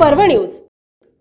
पर्व न्यूज.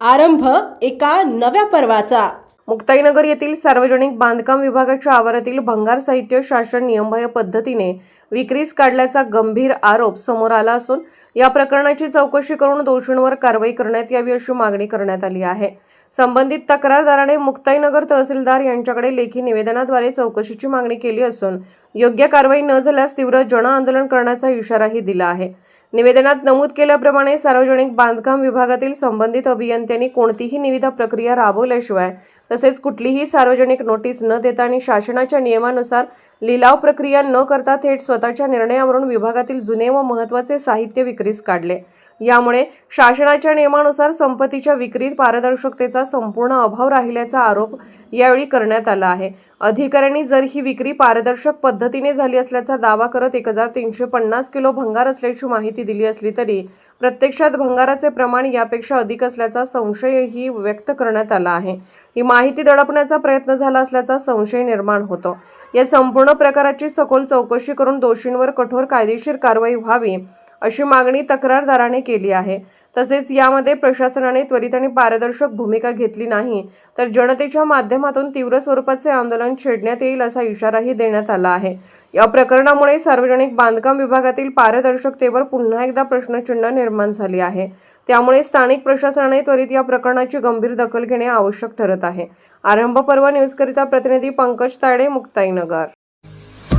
आरंभ एका नव्या पर्वाचा. मुक्ताईनगर येथील सार्वजनिक बांधकाम विभागाच्या आवारातील भंगार साहित्य शासन नियमबाह्य पद्धतीने विक्रीस काढल्याचा गंभीर आरोप समोर आला असून या प्रकरणाची चौकशी करून दोषींवर कारवाई करण्यात यावी अशी मागणी करण्यात आली आहे. संबंधित तक्रारदाराने मुक्ताईनगर तहसीलदार यांच्याकडे लेखी निवेदनाद्वारे चौकशीची मागणी केली असून योग्य कारवाई न झाल्यास तीव्र जन आंदोलन करण्याचा इशाराही दिला आहे. निवेदनात नमूद केल्याप्रमाणे सार्वजनिक बांधकाम विभागातील संबंधित अभियंत्यांनी कोणतीही निविदा प्रक्रिया राबवल्याशिवाय तसेच कुठलीही सार्वजनिक नोटीस न देता आणि शासनाच्या नियमानुसार लिलाव प्रक्रिया न करता थेट स्वतःच्या निर्णयावरून विभागातील जुने व महत्त्वाचे साहित्य विक्रीस काढले. यामुळे शासनाच्या नियमानुसार संपत्तीच्या विक्रीत पारदर्शकतेचा संपूर्ण अभाव राहिल्याचा आरोप यावेळी करण्यात आला आहे. अधिकाऱ्यांनी जर ही विक्री पारदर्शक पद्धतीने झाली असल्याचा दावा करत एक हजार तीनशे पन्नास किलो भंगार असल्याची माहिती दिली असली तरी प्रत्यक्षात भंगाराचे प्रमाण यापेक्षा अधिक असल्याचा संशयही व्यक्त करण्यात आला आहे. ही माहिती दडपण्याचा प्रयत्न झाला असल्याचा संशय निर्माण होतो. या संपूर्ण प्रकाराची सखोल चौकशी करून दोषींवर कठोर कायदेशीर कारवाई व्हावी अशी मागणी तक्रारदाराने केली आहे. तसेच यामध्ये प्रशासनाने त्वरित आणि पारदर्शक भूमिका घेतली नाही तर जनतेच्या माध्यमातून तीव्र स्वरूपाचे आंदोलन छेडण्यात येईल असा इशाराही देण्यात आला आहे. या प्रकरणामुळे सार्वजनिक बांधकाम विभागातील पारदर्शकतेवर पुन्हा एकदा प्रश्नचिन्ह निर्माण झाली आहे. त्यामुळे स्थानिक प्रशासनाने त्वरित या प्रकरणाची गंभीर दखल घेणे आवश्यक ठरत आहे. आरंभ पर्व न्यूजकरिता प्रतिनिधी पंकज तायडे मुक्ताईनगर.